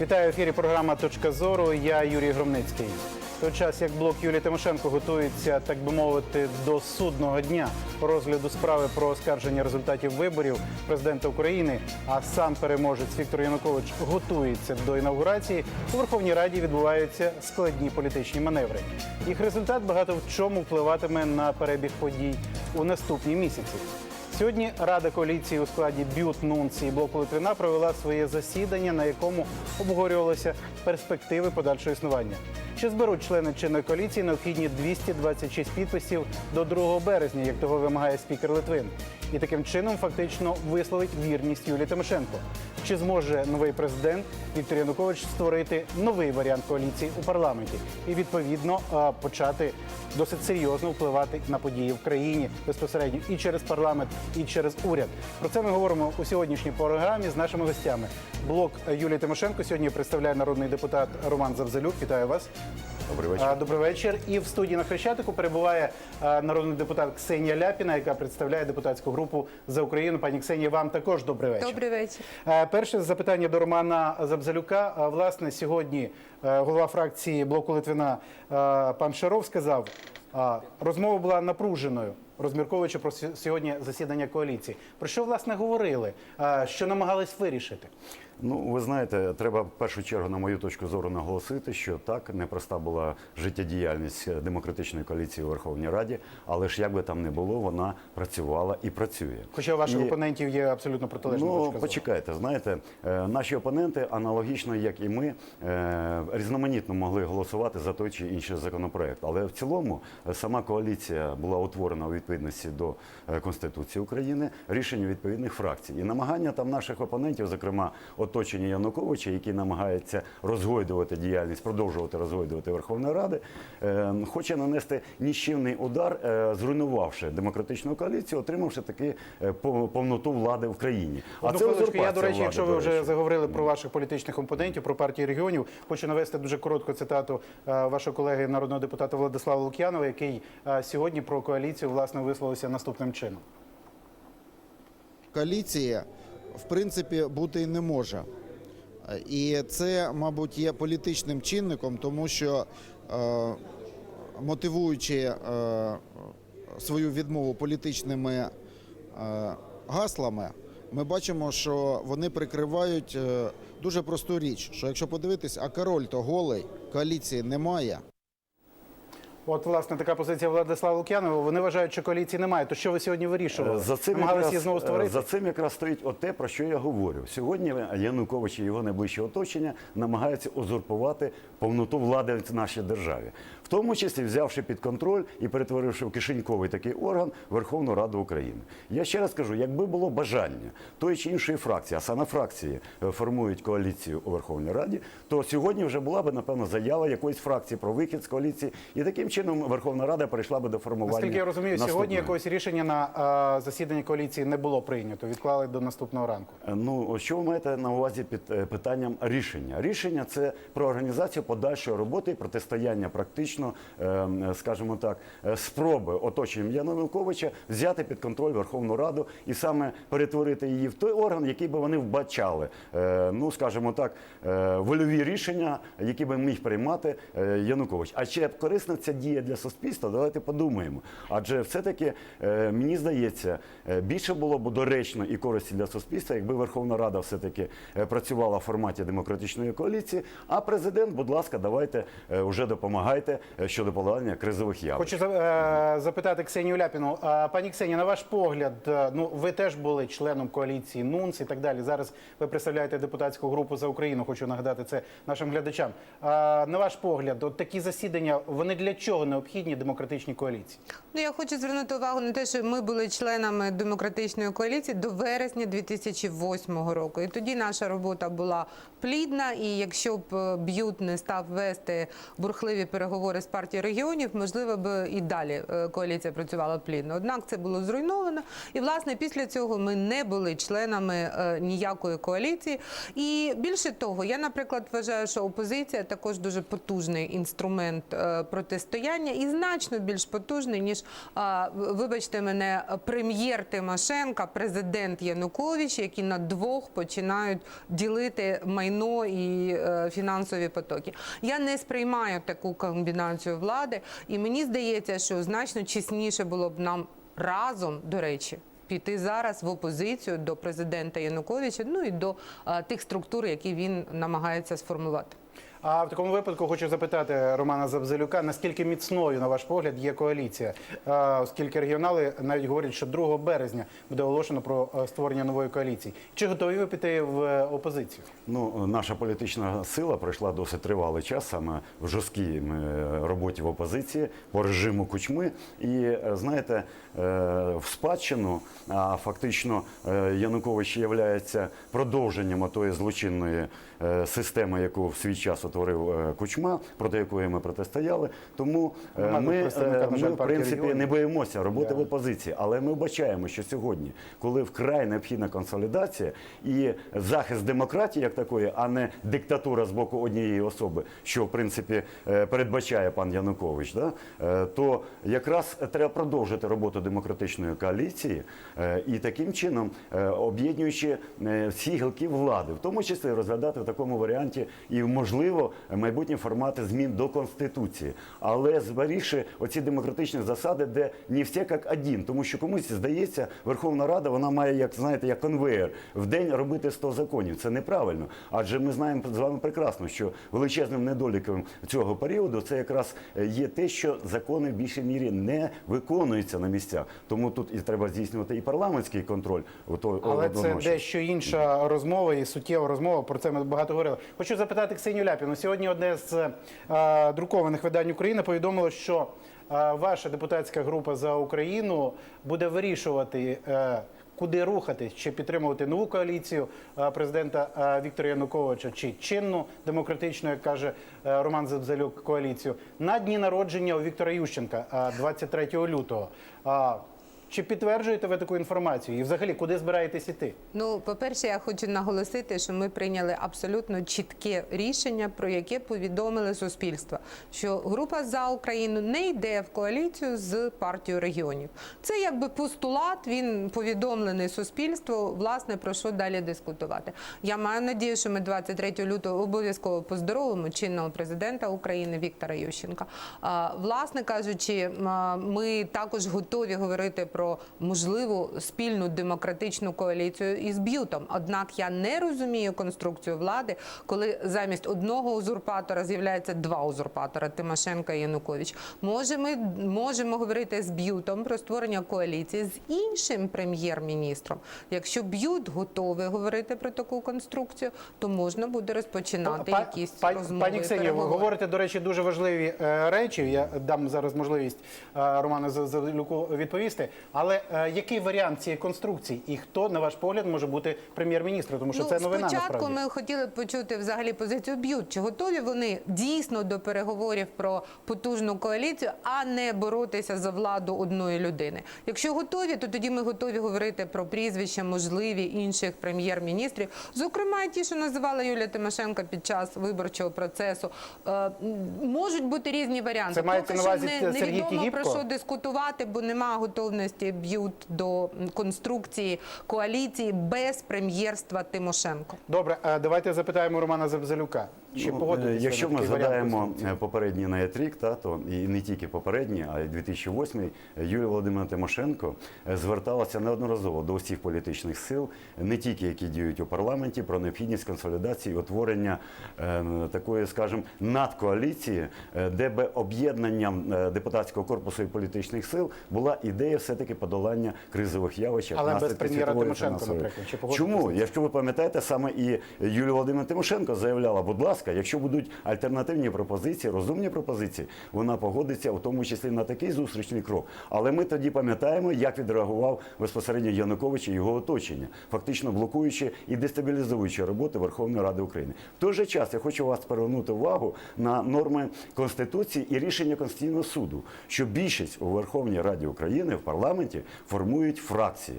Вітаю в ефірі. Програма Точка зору. Я Юрій Громницький. В той час, як блок Юлії Тимошенко готується, так би мовити, до судного дня розгляду справи про оскарження результатів виборів президента України, а сам переможець Віктор Янукович готується до інаугурації. У Верховній Раді відбуваються складні політичні маневри. Їх результат багато в чому впливатиме на перебіг подій у наступні місяці. Сьогодні Рада коаліції у складі Бют, Нунці і блоку Литвина провела своє засідання, на якому обговорювалися перспективи подальшого існування. Чи зберуть члени чинної коаліції необхідні 226 підписів до 2 березня, як того вимагає спікер Литвин, і таким чином фактично висловить вірність Юлії Тимошенко. Чи зможе новий президент Віктор Янукович створити новий варіант коаліції у парламенті і відповідно почати досить серйозно впливати на події в країні безпосередньо і через парламент, і через уряд. Про це ми говоримо у сьогоднішній програмі з нашими гостями. Блок Юлії Тимошенко сьогодні представляє народний депутат Роман Завзалюк. Вітаю вас. Добрий вечір. Добрий вечір. І в студії на Хрещатику перебуває народний депутат Ксенія Ляпіна, яка представляє депутатську групу за Україну. Пані Ксенія, вам також добрий вечір. Добрий вечір. Перше запитання до Романа Забзалюка. Власне, сьогодні голова фракції блоку Литвина пан Шаров сказав, розмова була напруженою, розмірковуючи про сьогодні засідання коаліції. Про що власне говорили? Що намагались вирішити? Ну, ви знаєте, треба в першу чергу, на мою точку зору, наголосити, що так непроста була життєдіяльність демократичної коаліції у Верховній Раді, але ж як би там не було, вона працювала і працює. Хоча у ваших І- опонентів є абсолютно протилежна Ну, точка зору. почекайте, знаєте, е, наші опоненти аналогічно, як і ми, е, різноманітно могли голосувати за той чи інший законопроект. Але в цілому е, сама коаліція була утворена у відповідності до е, Конституції України, рішення відповідних фракцій. І намагання там наших опонентів, зокрема оточення Януковича, який намагається розгойдувати діяльність, продовжувати розгойдувати Верховної Ради, е, хоче нанести ніщівний удар, е, зруйнувавши демократичну коаліцію, отримавши таки е, повноту влади в країні. Одну хвилиночку, я, до речі, влади, якщо ви вже заговорили про ваших політичних опонентів, про партію регіонів, хочу навести дуже коротку цитату е, вашого колеги народного депутата Владислава Лук'янова, який сьогодні про коаліцію власне висловився наступним чином. коаліції в принципі бути і не може. І це, мабуть, є політичним чинником, тому що е, мотивуючи е, свою відмову політичними е, гаслами, ми бачимо, що вони прикривають е, дуже просту річ: що якщо подивитись, а король то голий, коаліції немає. От, власне, така позиція Владислава Лук'янова. Вони вважають, що коаліції немає. То що ви сьогодні вирішували? Е, За цим, якраз, знову е, створити? за цим якраз стоїть от те, про що я говорю. Сьогодні Янукович і його найближче оточення намагаються узурпувати повноту влади в нашій державі, в тому числі взявши під контроль і перетворивши в кишеньковий такий орган Верховну Раду України. Я ще раз кажу, якби було бажання тої чи іншої фракції, а саме фракції е, формують коаліцію у Верховній Раді, то сьогодні вже була би напевно заява якоїсь фракції про вихід з коаліції, і таким чином Верховна Рада перейшла би до формування. Наскільки я розумію, сьогодні якогось рішення на е, засіданні коаліції не було прийнято. Відклали до наступного ранку. Е, Ну, що ви маєте на увазі під питанням рішення? Рішення це про організацію подальшої роботи і протистояння практично, е, м, скажімо так, е, спроби оточенням Януковича взяти під контроль Верховну Раду і саме перетворити її в той орган, який би вони вбачали, е, ну скажімо так, е, вольові рішення, які би міг приймати Янукович. А чи корисна ця дія для суспільства? Давайте подумаємо. Адже все-таки мені здається, більше було б доречно і користі для суспільства, якби Верховна Рада все-таки е, працювала в форматі демократичної коаліції. А президент, будь ласка, давайте вже допомагайте щодо подолання кризових явищ. Хочу е, запитати Ксенію Ляпіну. Пані Ксенія, на ваш погляд, е, ну ви теж були членом коаліції НУНС і так далі. Зараз ви представляєте депутатську групу за Україну. Хочу нагадати це нашим глядачам. А, На ваш погляд, от такі засідання вони для чого необхідні демократичній коаліції? Ну я хочу звернути увагу на те, що ми були членами демократичної коаліції до вересня 2008 року. І тоді наша робота була плідна. І якщо б е, Б'ют не став вести бурхливі переговори з партією регіонів, можливо б і далі е, коаліція працювала плідно. Однак це було зруйновано. І власне після цього ми не були членами е, ніякої коаліції. І більше того, я, наприклад, вважаю, що опозиція також дуже потужний інструмент протистояння і значно більш потужний, ніж, вибачте мене, прем'єр Тимошенка, президент Янукович, які на двох починають ділити майно і е, фінансові потоки. Я не сприймаю таку комбінацію влади, і мені здається, що значно чесніше було б нам разом, до речі. Піти зараз в опозицію до президента Януковича, ну і до а, тих структур, які він намагається сформувати. А в такому випадку хочу запитати Романа Забзелюка, наскільки міцною, на ваш погляд, є коаліція, оскільки регіонали навіть говорять, що 2 березня буде оголошено про е, створення нової коаліції. Чи готові ви піти в е, опозицію? Ну, наша політична сила пройшла досить тривалий час саме в жорсткій е, роботі в опозиції по режиму кучми. І знаєте, в спадщину, а фактично Янукович є продовженням тої злочинної системи, яку в свій час утворив е, кучма, проти якої ми протистояли. Тому е, ми, представника, е, ми в принципі не боїмося роботи Да. в опозиції, але ми вбачаємо, що сьогодні, коли вкрай необхідна консолідація і захист демократії як такої, а не диктатура з боку однієї особи, що в принципі передбачає пан Янукович, да? то якраз треба продовжити роботу демократичної коаліції і таким чином об'єднуючи всі гілки влади, в тому числі розглядати в такому варіанті і можливо майбутні формати змін до конституції, але зберігши оці демократичні засади, де не всі як один, тому що комусь здається, Верховна Рада вона має, як знаєте, як конвеєр в день робити 100 законів. Це неправильно, адже ми знаємо з вами прекрасно, що величезним недоліком цього періоду це якраз е, є те, що закони в більшій мірі не виконуються на місцях. Тому тут і треба здійснювати і парламентський контроль. ото- Але це дещо інша розмова і суттєва розмова. Про це ми багато говорили. Хочу запитати Ксенію Ляпіну. Сьогодні одне з е, друкованих видань України повідомило, що е, ваша депутатська група за Україну буде вирішувати. е, Куди рухатись, чи підтримувати нову коаліцію е, президента е, Віктора Януковича, чи чинну демократичну, як каже е, Роман Забзалюк, коаліцію на дні народження у Віктора Ющенка е, 23 лютого. Чи підтверджуєте ви таку інформацію? І взагалі, куди збираєтесь іти? Ну, по-перше, я хочу наголосити, що ми прийняли абсолютно чітке рішення, про яке повідомили суспільство, що група за Україну не йде в коаліцію з партією регіонів. Це якби постулат. Він повідомлений суспільству. Власне про що далі дискутувати. Я маю надію, що ми 23 лютого обов'язково поздоровимо чинного президента України Віктора Ющенка. А, Власне кажучи, ми також готові говорити про можливу спільну демократичну коаліцію із Б'ютом. Однак я не розумію конструкцію влади, коли замість одного узурпатора з'являється два узурпатора Тимошенко і Янукович. Може, ми можемо говорити з Б'ютом про створення коаліції з іншим прем'єр-міністром. Якщо Б'ют готовий говорити про таку конструкцію, то можна буде розпочинати Па- якісь пані- розмови. Пані і Ксенію, ви говорите, до речі, дуже важливі е, речі. Я дам зараз можливість е, Роману Завелюку відповісти. Але е, який варіант цієї конструкції і хто, на ваш погляд, може бути прем'єр-міністром? Тому що це новина Ну, спочатку насправді. ми хотіли б почути взагалі позицію б'ют. Чи готові вони дійсно до переговорів про потужну коаліцію, а не боротися за владу одної людини? Якщо готові, то тоді ми готові говорити про прізвища можливі інших прем'єр-міністрів, зокрема ті, що називала Юлія Тимошенко під час виборчого процесу. Е, можуть бути різні варіанти. Це мається Поки на що увазі не, Сергій невідомо про що дискутувати, бо немає готовності б'ют до конструкції коаліції без прем'єрства Тимошенко. Добре, е, давайте запитаємо Романа Забзалюка. Чи Ну, е, Якщо ми згадаємо е, попередній навіть рік, та, то і не тільки попередній, а й 2008, Юлія Володимирівна Тимошенко зверталася неодноразово до усіх політичних сил, не тільки які діють у парламенті, про необхідність консолідації утворення е, такої, скажімо, надкоаліції, де би об'єднанням депутатського корпусу і політичних сил була ідея все-таки подолання кризових явищ. як Але без прем'єра Тимошенко, наприклад. Чи Чому? Якщо ви пам'ятаєте, саме і Юлія Володимирівна Тимошенко заявляла, будь ласка, якщо будуть альтернативні пропозиції, розумні пропозиції, вона погодиться, в тому числі на такий зустрічний крок. Але ми тоді пам'ятаємо, як відреагував безпосередньо Янукович і його оточення, фактично блокуючи і дестабілізуючи роботу Верховної Ради України. В той же час я хочу вас привернути увагу на норми Конституції і рішення Конституційного суду, що більшість у Верховній Раді України в парламенті формують фракції.